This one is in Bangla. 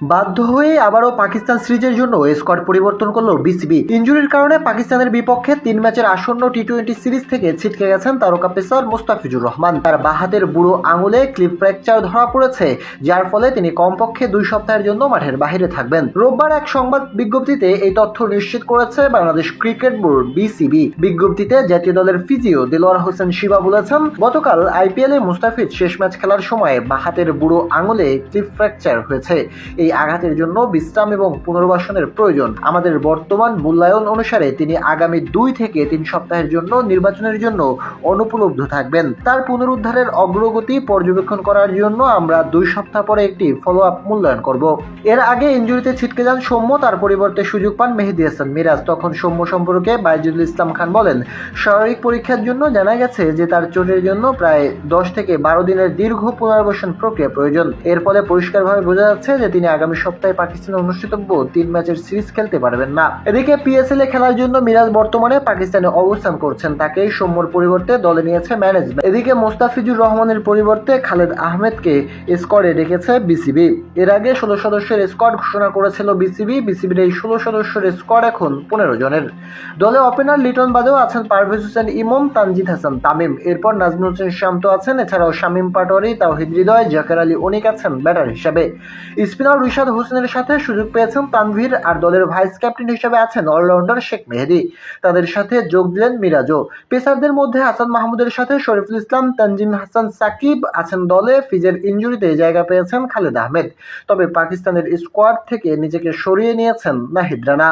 বাধ্য হয়ে আবারও পাকিস্তান সিরিজের জন্য স্কোয়াড পরিবর্তন করল বিসিবি ইঞ্জুরির কারণে পাকিস্তানের বিপক্ষে তিন ম্যাচের আসন্ন টি টোয়েন্টি সিরিজ থেকে ছিটকে গেছেন তারকা পেসার মোস্তাফিজুর রহমান। তার বাহাতের বুড়ো আঙুলে ক্লিপ ফ্র্যাকচার ধরা পড়েছে, যার ফলে তিনি কমপক্ষে দুই সপ্তাহের জন্য মাঠের বাইরে থাকবেন। রোববার এক সংবাদ বিজ্ঞপ্তিতে এই তথ্য নিশ্চিত করেছে বাংলাদেশ ক্রিকেট বোর্ড বিসিবি বিজ্ঞপ্তিতে জাতীয় দলের ফিজিও দিলোয়ার হোসেন শিবা বলেছেন, গতকাল আইপিএল মুস্তাফিজ শেষ ম্যাচ খেলার সময় বাহাতের বুড়ো আঙুলে ক্লিপ ফ্র্যাকচার হয়েছে। এই আঘাতের জন্য বিশ্রাম এবং পুনর্বাসনের প্রয়োজন। আমাদের বর্তমান মূল্যায়ন অনুসারে তিনি আগামী দুই থেকে তিন সপ্তাহের জন্য নির্বাচনের জন্য অনুপলব্ধ থাকবেন। তার পুনরুদ্ধারের অগ্রগতি পর্যবেক্ষণ করার জন্য আমরা দুই সপ্তাহ পরে একটি ফলো আপ মূল্যায়ন করব। এর আগে ইঞ্জুরিতে ছিটকে যান সৌম্য, তার পরিবর্তে সুযোগ পান মেহেদি হাসান মিরাজ। তখন সৌম্য সম্পর্কে বাইজুল ইসলাম খান বলেন শারীরিক পরীক্ষার জন্য জানা গেছে যে তার চোটের জন্য প্রায় দশ থেকে বারো দিনের দীর্ঘ পুনর্বাসন প্রক্রিয়া প্রয়োজন। এর ফলে পরিষ্কারভাবে বোঝা যাচ্ছে যে তিনি আগামী সপ্তাহে পাকিস্তানে অনুষ্ঠিতব্য তিন ম্যাচের সিরিজ খেলতে পারবেন না। এদিকে পিএসএল এ খেলার জন্য মিরাজ বর্তমানে পাকিস্তানে অবস্থান করছেন। তাকে সৌম্যর পরিবর্তে দলে নিয়েছে ম্যানেজমেন্ট এদিকে মোস্তাফিজুর রহমানের পরিবর্তে খালেদ আহমেদকে স্কোয়াডে ডেকেছে বিসিবি এর আগে ষোলো সদস্যের স্কোয়াড ঘোষণা করেছিল বিসিবি বিসিবির এই ষোলো সদস্যের স্কোয়াড এখন পনেরো জনের। দলে ওপেনার লিটন বাদেও আছেন পারভেজ হোসেন ইমন, তানজিদ হাসান, তামিম। এরপর নাজমুল হোসেন শান্ত আছেন। এছাড়াও শামীম পাটোয়ারি, তাওহিদ হৃদয়, জাকের আলী অনিক আছেন ব্যাটার হিসাবে। স্পিনার রিশাদ হোসেনের সাথে সুযোগ পেয়েছেন তানভীর আর দলের ভাইস ক্যাপ্টেন হিসেবে আছেন অলরাউন্ডার শেখ মেহেদি। তাদের সাথে যোগ দিলেন মিরাজও। পেসারদের মধ্যে হাসান মাহমুদের সাথে শরীফুল ইসলাম, তানজিম হাসান সাকিব আছেন দলে। ফিজের ইঞ্জুরিতে জায়গা পেয়েছেন খালেদ আহমেদ। তবে পাকিস্তানের স্কোয়াড থেকে নিজেকে সরিয়ে নিয়েছেন নাহিদ রানা।